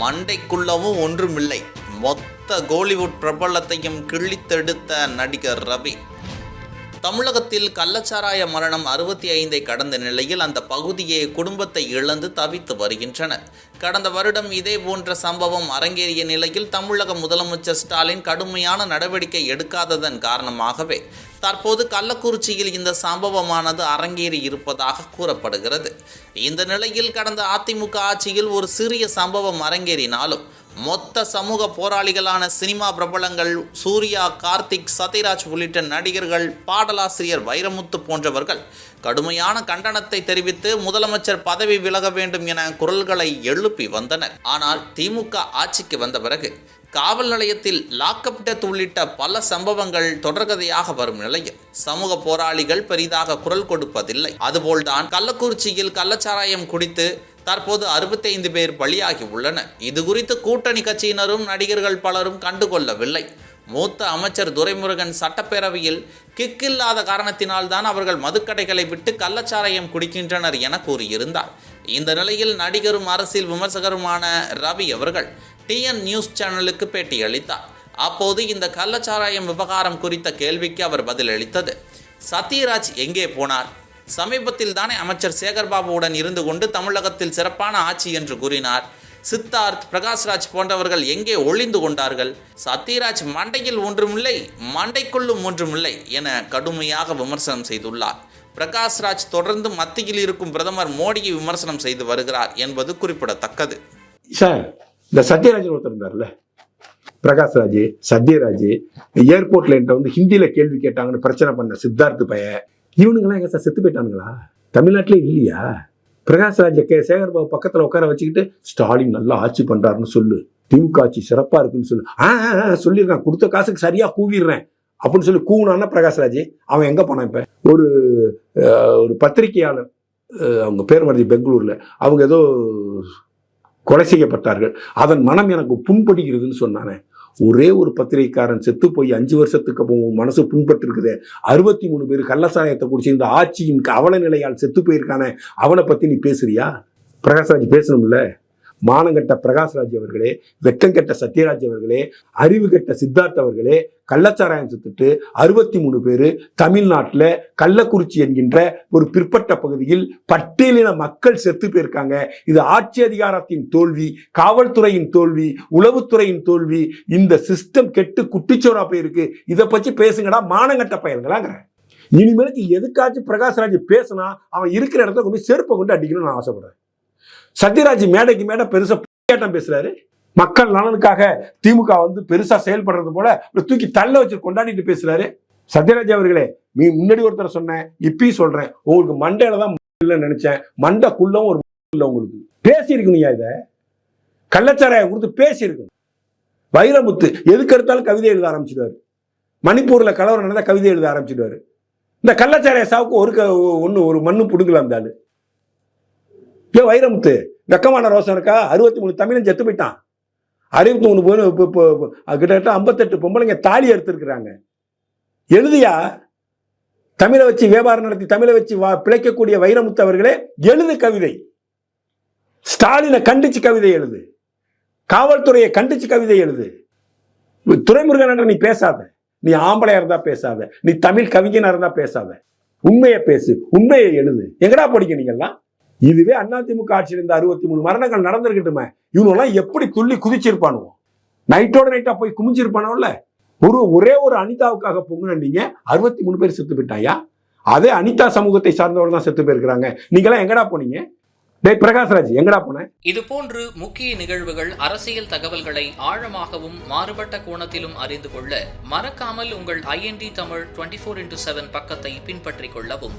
மண்டைக்குள்ளவும் ஒன்றுமில்லை. மொத்த கோலிவுட் பிரபலத்தையும் கிழித்தெடுத்த நடிகர் ரவி. தமிழகத்தில் கள்ளச்சாராய மரணம் அறுபத்தி ஐந்தை கடந்த நிலையில் அந்த பகுதியே குடும்பத்தை இழந்து தவித்து வருகின்றனர். கடந்த வருடம் இதே போன்ற சம்பவம் அரங்கேறிய நிலையில் தமிழக முதலமைச்சர் ஸ்டாலின் கடுமையான நடவடிக்கை எடுக்காததன் காரணமாகவே தற்போது கள்ளக்குறிச்சியில் இந்த சம்பவமானது அரங்கேறி இருப்பதாக கூறப்படுகிறது. இந்த நிலையில் கடந்த அதிமுக ஆட்சியில் ஒரு சிறிய சம்பவம் அரங்கேறினாலும் மொத்த சமூக போராளிகளான சினிமா பிரபலங்கள் சூர்யா கார்த்திக் சத்யராஜ் உள்ளிட்ட நடிகர்கள் பாடலாசிரியர் வைரமுத்து போன்றவர்கள் கடுமையான கண்டனத்தை தெரிவித்து முதலமைச்சர் பதவி விலக வேண்டும் என குரல்களை எழுப்பி வந்தனர். ஆனால் திமுக ஆட்சிக்கு வந்த பிறகு காவல் நிலையத்தில் லாக்அப் டெத் உள்ளிட்ட பல சம்பவங்கள் தொடர்கதையாக வரும் நிலையில் சமூக போராளிகள் பெரிதாக குரல் கொடுப்பதில்லை. அதுபோல்தான் கள்ளக்குறிச்சியில் கள்ளச்சாராயம் குடித்து தற்போது அறுபத்தைந்து பேர் பலியாகி உள்ளனர். இது குறித்து கூட்டணி கட்சியினரும் நடிகர்கள் பலரும் கண்டுகொள்ளவில்லை. மூத்த அமைச்சர் துரைமுருகன் சட்டப்பேரவையில் கிக் இல்லாத காரணத்தினால் தான் அவர்கள் மதுக்கடைகளை விட்டு கள்ளச்சாராயம் குடிக்கின்றனர் என கூறியிருந்தார். இந்த நிலையில் நடிகரும் அரசியல் விமர்சகருமான ரவி அவர்கள் டிஎன் நியூஸ் சேனலுக்கு பேட்டியளித்தார். அப்போது இந்த கள்ளச்சாராயம் விவகாரம் குறித்த கேள்விக்கு அவர் பதிலளித்தது. சத்யராஜ் எங்கே போனார்? சமீபத்தில் தானே அமைச்சர் சேகர்பாபுவுடன் இருந்து கொண்டு தமிழகத்தில் சிறப்பான ஆட்சி என்று கூறினார். சித்தார்த் பிரகாஷ்ராஜ் போன்றவர்கள் எங்கே ஒளிந்து கொண்டார்கள்? சத்யராஜ் மண்டையில் ஒன்றுமில்லை மண்டைக்குள்ளும் ஒன்றுமில்லை என கடுமையாக விமர்சனம் செய்துள்ளார். பிரகாஷ்ராஜ் தொடர்ந்து மத்தியில் இருக்கும் பிரதமர் மோடியை விமர்சனம் செய்து வருகிறார் என்பது குறிப்பிடத்தக்கது. சார் இந்த சத்யராஜ் ஒருத்தர் இருந்தார்ல? பிரகாஷ்ராஜ் சத்யராஜ் ஏர்போர்ட்ல என்கிட்ட வந்து ஹிந்தியில கேள்வி கேட்டாங்கன்னு பிரச்சனை பண்ண சித்தார்த் பைய இவனுங்கெல்லாம் எங்க சார் செத்து போயிட்டானுங்களா? தமிழ்நாட்டிலே இல்லையா? பிரகாஷ்ராஜ கே. சேகர்பாபு பக்கத்தில் உட்கார வச்சுக்கிட்டு ஸ்டாலின் நல்லா ஆட்சி பண்ணுறாருன்னு சொல்லு. திமுக ஆட்சி சிறப்பாக இருக்குன்னு சொல்லு. ஆ ஆ, ஆ, கொடுத்த காசுக்கு சரியாக கூவிடுறேன். அப்படின்னு சொல்லி கூவுனான்னா பிரகாஷ்ராஜ் அவன் எங்கே போனான் இப்போ? ஒரு ஒரு பத்திரிகையாளர் அவங்க பேர் வருது பெங்களூரில். அவங்க ஏதோ கொலை செய்யப்பட்டார்கள். அதன் மனம் எனக்கு புண்படுகிறதுன்னு சொன்னானே. ஒரே ஒரு பத்திரிகைக்காரன் செத்து போய் அஞ்சு வருஷத்துக்கு அப்புறம் மனசு புண்பட்டிருக்குது. அறுபத்தி மூணு பேர் கள்ளசாயத்தை குடிச்சு இந்த ஆட்சியின் அவல நிலையால் செத்து போயிருக்கானே அவனை பத்தி நீ பேசுறியா? பிரகாஷ்ராஜ் பேசணும்ல? மானங்கட்ட பிரகாஷ்ராஜ் அவர்களே வெக்கங்கெட்ட சத்யராஜ் அவர்களே அறிவு கெட்ட சித்தார்த் அவர்களே கள்ளச்சாராயம் செத்துட்டு அறுபத்தி மூணு பேர் தமிழ்நாட்டில் கள்ளக்குறிச்சி என்கின்ற ஒரு பிற்பட்ட பகுதியில் பட்டியலின மக்கள் செத்து போயிருக்காங்க. இது ஆட்சி அதிகாரத்தின் தோல்வி காவல்துறையின் தோல்வி உளவுத்துறையின் தோல்வி இந்த சிஸ்டம் கெட்டு குட்டிச்சோரா போயிருக்கு. இதை பற்றி பேசுங்கடா மானங்கட்ட பயல்களாங்கிறேன். இனிமேலுக்கு எதுக்காச்சும் பிரகாஷ்ராஜ் பேசினா அவன் இருக்கிற இடத்த கொண்டு போய் செருப்பை கொண்டு அடிக்கணும்னு நான் ஆசைப்படுறேன். சத்யராஜ் மேடைக்கு மேடை பெருசா போராட்டம் பேசுறாரு. மக்கள் நலனுக்காக திமுக வந்து பெருசா செயல்படுறது போல தூக்கி தள்ள வச்சு கொண்டாடிட்டு பேசுறாரு. சத்யராஜ் அவர்களே நீ முன்னாடி ஒருத்தர் சொன்னேன் இப்பயும் சொல்றேன். உங்களுக்கு மண்டையில தான் இல்லைன்னு நினைச்சேன். மண்டைக்குள்ளவும் ஒரு இல்லை உங்களுக்கு. பேசியிருக்கணும்யா இத. கள்ளச்சாராய கொடுத்து பேசியிருக்கணும். வைரமுத்து எதுக்கு எடுத்தாலும் கவிதை எழுத ஆரம்பிச்சிடுவாரு. மணிப்பூர்ல கலவரம் நடந்தா கவிதை எழுத ஆரம்பிச்சிடுவாரு. இந்த கள்ளச்சாராய சாவுக்கு ஒரு க- ஒண்ணு ஒரு மண்ணு புடுங்கலாம் அந்த ஏ வைரமுத்து வெக்கமான ரோசம் இருக்கா? அறுபத்தி மூணு தமிழன் செத்து போயிட்டான். அறுபத்தி மூணு பேர் இப்போ கிட்டத்தட்ட ஐம்பத்தெட்டு பொம்பளைங்க தாலி எடுத்திருக்கிறாங்க. எழுதியா? தமிழை வச்சு வியாபாரம் நடத்தி தமிழை வச்சு வா பிழைக்கக்கூடிய வைரமுத்து அவர்களே எழுது கவிதை. ஸ்டாலினை கண்டிச்சு கவிதை எழுது. காவல்துறையை கண்டிச்சு கவிதை எழுது. துறைமுருகன் நீ பேசாத. நீ ஆம்பளையா இருந்தா பேசாத. நீ தமிழ் கவிஞனா இருந்தா பேசாத. உண்மையை பேசு உண்மையை எழுது. எங்கடா படிக்க நீங்கெல்லாம்? இதுவே அதிமுக ஆட்சியில் இருந்த அறுபத்தி மூணு மரணங்கள் நடந்திருக்கட்டுமே. இவனெல்லாம் எப்படி துள்ளி குதிச்சிருப்பானுவோ நைட்டோட நைட்டா போய் குமிஞ்சிருப்பானோல்ல. ஒரு ஒரே ஒரு அனிதாவுக்காக பொங்குனீங்க அறுபத்தி மூணு பேர் செத்து போயிட்டாயா? அதே அனிதா சமூகத்தை சார்ந்தவர்கள் தான் செத்து போயிருக்கிறாங்க. நீங்களாம் எங்கடா போனீங்க? டேய் பிரகாஷ்ராஜ் எங்கடா போன? இது போன்று முக்கிய நிகழ்வுகள் அரசியல் தகவல்களை ஆழமாகவும் மாறுபட்ட கோணத்திலும் அறிந்து கொள்ள மறக்காமல் உங்கள் IND Tamil twenty four into seven பக்கத்தை பின்பற்றிக் கொள்ளவும்.